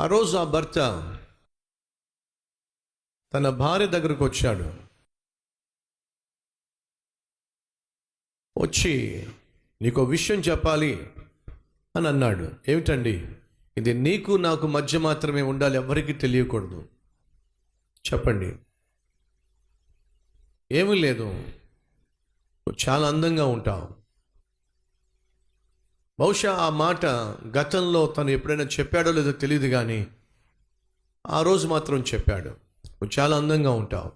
ఆ రోజు ఆ భర్త తన భార్య దగ్గరకు వచ్చాడు. వచ్చి నీకు విషయం చెప్పాలి అని అన్నాడు. ఏమిటండి? ఇది నీకు నాకు మధ్య మాత్రమే ఉండాలి ఎవరికి తెలియకూడదు. చెప్పండి. ఏమీ లేదు. చాలా అందంగా ఉంటావు. బహుశా ఆ మాట గతంలో తను ఎప్పుడైనా చెప్పాడో లేదో తెలియదు కానీ ఆ రోజు మాత్రం చెప్పాడు. నువ్వు చాలా అందంగా ఉంటావు.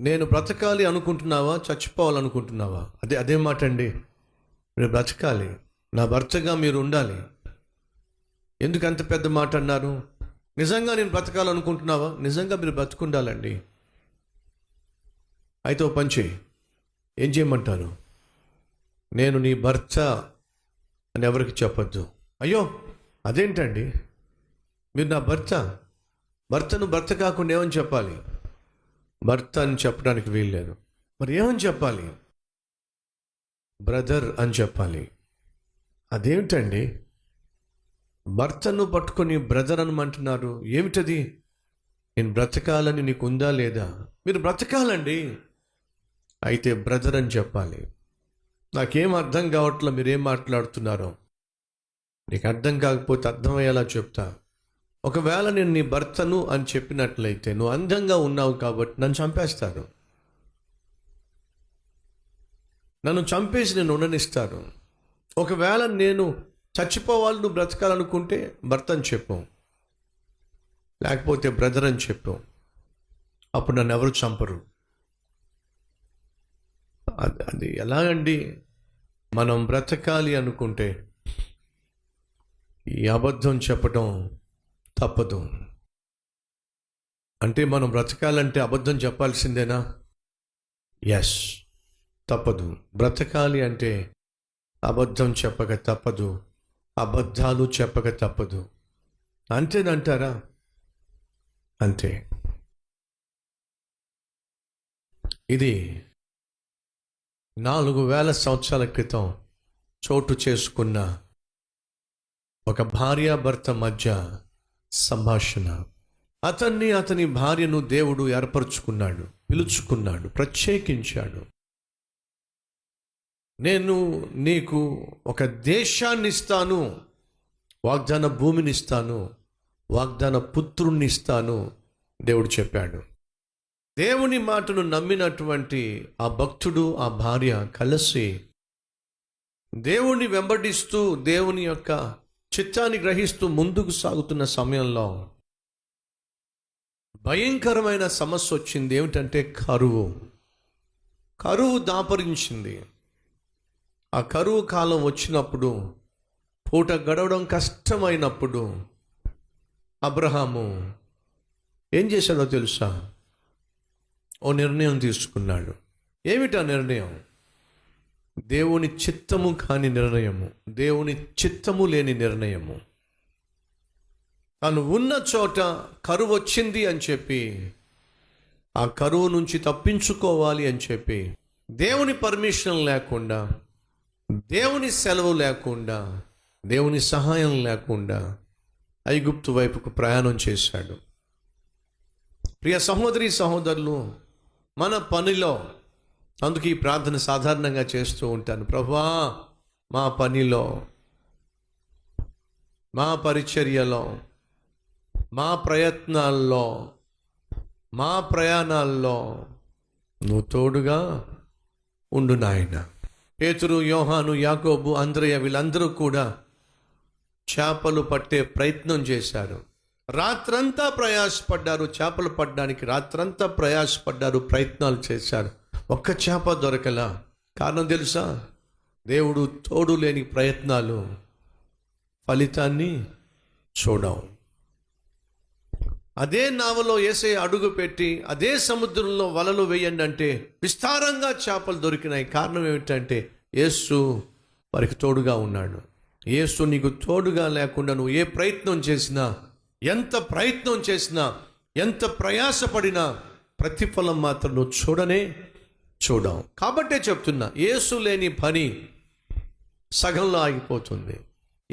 నేను బ్రతకాలి అనుకుంటున్నావా? చచ్చిపోవాలనుకుంటున్నావా? అదే అదే మాట అండి. మీరు బ్రతకాలి. నా భర్తగా మీరు ఉండాలి. ఎందుకు అంత పెద్ద మాట అన్నారు? నిజంగా నేను బ్రతకాలనుకుంటున్నావా? నిజంగా మీరు బ్రతుకుండాలండి. అయితే ఓ పని చేయి. ఏం చేయమంటారు? నేను నీ భర్త అని ఎవరికి చెప్పొద్దు. అయ్యో అదేంటండి? మీరు నా భర్త? భర్తను భర్త కాకుండా ఏమని చెప్పాలి? భర్త అని చెప్పడానికి వీల్లేదు మరి ఏమని చెప్పాలి? బ్రదర్ అని చెప్పాలి. అదేమిటండి భర్తను పట్టుకొని బ్రదర్ అనమంటున్నారు. ఏమిటది? నేను బ్రతకాలని నీకు ఉందా లేదా? మీరు బ్రతకాలండి. అయితే బ్రదర్ అని చెప్పాలి. నాకేం అర్థం కావట్లే మీరేం మాట్లాడుతున్నారో. నీకు అర్థం కాకపోతే అర్థమయ్యేలా చెప్తా. ఒకవేళ నేను నీ భర్తను అని చెప్పినట్లయితే నువ్వు అందంగా ఉన్నావు కాబట్టి నన్ను చంపేస్తారు. నన్ను చంపేసి నేను ఉండనిస్తాను ఒకవేళ నేను చచ్చిపోవాలి నువ్వు బ్రతకాలనుకుంటే భర్త అని చెప్పు. లేకపోతే బ్రదర్ అని చెప్పు. అప్పుడు నన్ను ఎవరు చంపరు. అది అది ఎలాగండి? మనం బ్రతకాలి అనుకుంటే ఈ అబద్ధం చెప్పటం తప్పదు. అంటే మనం బ్రతకాలంటే అబద్ధం చెప్పాల్సిందేనా? ఎస్ తప్పదు. బ్రతకాలి అంటే అబద్ధం చెప్పక తప్పదు. అబద్ధాలు చెప్పక తప్పదు. అంతేనంటారా? అంతే. ఇది నాలుగు వేల సంవత్సరాల క్రితం చోటు చేసుకున్న ఒక భార్యాభర్త మధ్య సంభాషణ. అతన్ని అతని భార్యను దేవుడు ఏర్పరచుకున్నాడు పిలుచుకున్నాడు ప్రత్యేకించాడు. నేను నీకు ఒక దేశాన్ని ఇస్తాను వాగ్దాన భూమిని ఇస్తాను వాగ్దాన పుత్రుణ్ణి ఇస్తాను దేవుడు చెప్పాడు. దేవుని మాటను నమ్మినటువంటి ఆ భక్తుడు ఆ భార్య కలిసి దేవుణ్ణి వెంబడిస్తూ దేవుని యొక్క చిత్తాన్ని గ్రహిస్తూ ముందుకు సాగుతున్న సమయంలో భయంకరమైన సమస్య వచ్చింది. ఏమిటంటే కరువు. కరువు దాపరించింది. ఆ కరువు కాలం వచ్చినప్పుడు పూట గడవడం కష్టమైనప్పుడు అబ్రహాము ఏం చేశాడో తెలుసా? ఓ నిర్ణయం తీసుకున్నాడు. ఏమిటా నిర్ణయం? దేవుని చిత్తము కాని నిర్ణయము. దేవుని చిత్తము లేని నిర్ణయము. తను ఉన్న చోట కరువు వచ్చింది అని చెప్పి ఆ కరువు నుంచి తప్పించుకోవాలి అని చెప్పి దేవుని పర్మిషన్ లేకుండా దేవుని సెలవు లేకుండా దేవుని సహాయం లేకుండా ఐగుప్తు వైపుకు ప్రయాణం చేశాడు. ప్రియ సహోదరి సహోదరులు మన పనిలో. అందుకు ఈ ప్రార్థన సాధారణంగా చేస్తూ ఉంటాను. ప్రభువా మా పనిలో మా పరిచర్యలో మా ప్రయత్నాల్లో మా ప్రయాణాల్లో నువ్వు తోడుగా ఉండు నాయన. పేతురు యోహాను యాకోబు అంద్రయ్య వీళ్ళందరూ కూడా చేపలు పట్టే ప్రయత్నం చేశారు. రాత్రంతా ప్రయాసపడ్డారు చేపలు పడ్డానికి రాత్రంతా ప్రయాసపడ్డారు ప్రయత్నాలు చేశారు. ఒక్క చేప దొరకలా. కారణం తెలుసా? దేవుడు తోడు లేని ప్రయత్నాలు ఫలితాన్ని చూడవు. అదే నావలో వేసే అడుగు పెట్టి అదే సముద్రంలో వలలు వేయండి అంటే విస్తారంగా చేపలు దొరికినాయి. కారణం ఏమిటంటే యేసు వారికి తోడుగా ఉన్నాడు. యేసు నీకు తోడుగా లేకుండా నువ్వు ఏ ప్రయత్నం చేసినా ఎంత ప్రయత్నం చేసినా ఎంత ప్రయాసపడినా ప్రతిఫలం మాత్రం నువ్వు చూడనే చూడవు. కాబట్టే చెప్తున్నా ఏసు లేని పని సగంలో ఆగిపోతుంది.